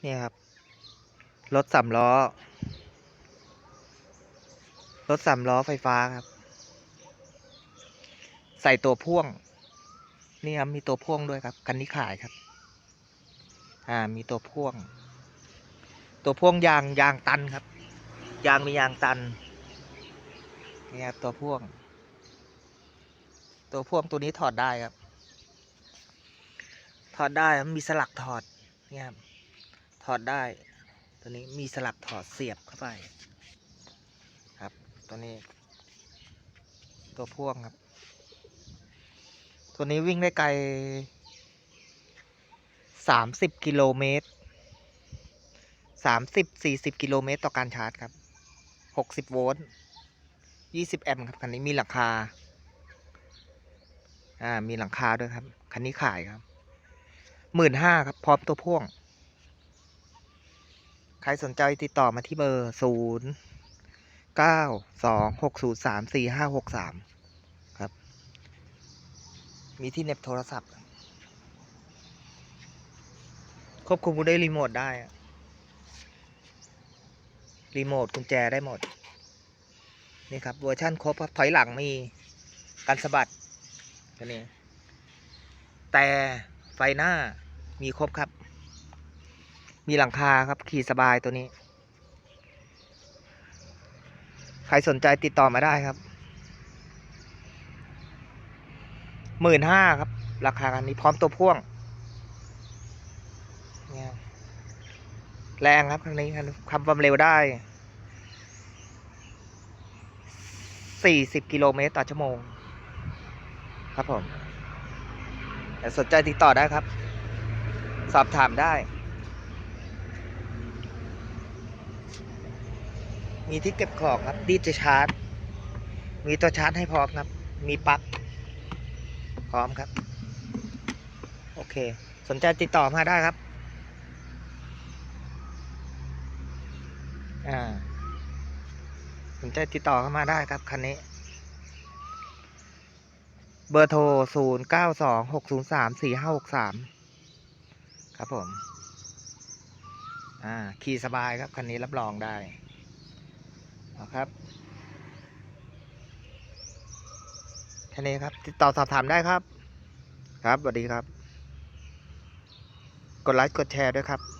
เนี่ยครับ รถสามล้อ รถสามล้อไฟฟ้าครับ ใส่ตัวพ่วง นี่ครับ มีตัวพ่วงด้วยครับ คันนี้ขายครับ อ่า มีตัวพ่วง ตัวพ่วงยางยางตันครับ ยางมียางตัน นี่ครับตัวพ่วง ตัวพ่วงตัวนี้ถอดได้ครับ อดได้ครับมีสลักถอดเนี่ยครับถอดได้ ตัวนี้มีสลักถอดเสียบเข้าไป ครับตัวนี้ ตัวพ่วงครับ ตัวนี้วิ่งได้ไกลสามสิบกิโลเมตรสามสิบสี่สิบกิโลเมตรต่อการชาร์จครับหกสิบโวลต์ยี่สิบแอมป์ครับคันนี้มีหลังคา อ่า มีหลังคาด้วยครับ คันนี้ขายครับ หมื่นห้าครับ พร้อมตัวพ่วง ใครสนใจติดต่อมาที่เบอร์ศูนย์เก้าสองหกศูนย์สามสี่ห้าหกสามครับ มีที่เน็บโทรศัพท์ ควบคุมด้วยรีโมทได้ รีโมทกุญแจได้หมด นี่ครับเวอร์ชั่นครบครับถอยหลังมีกันสะบัดตัวนี้แต่ไฟหน้า มีครบครับ มีหลังคาครับขี่สบายตัวนี้ ใครสนใจติดต่อมาได้ครับหมื่นห้าครับ ราคาคันนี้พร้อมตัวพ่วงเนี่ยแรงครับคันนี้คันขับความเร็วได้สี่สิบกิโลเมตรต่อชั่วโมง ครับผมสนใจติดต่อได้ครับ สอบถามได้ มีที่เก็บของครับดีจะชาร์จ มีตัวชาร์จให้พร้อมครับ มีปลั๊กพร้อมครับ โอเค สนใจติดต่อมาได้ครับ อ่า สนใจติดต่อเข้ามาได้ครับคันนี้เบอร์โทร 0 ครับผม อ่า ขี่สบายครับ คันนี้รับรองได้นะครับแค่นี้ครับ ติดต่อสอบถามได้ครับ ครับสวัสดีครับ กดไลค์กดแชร์ด้วยครับ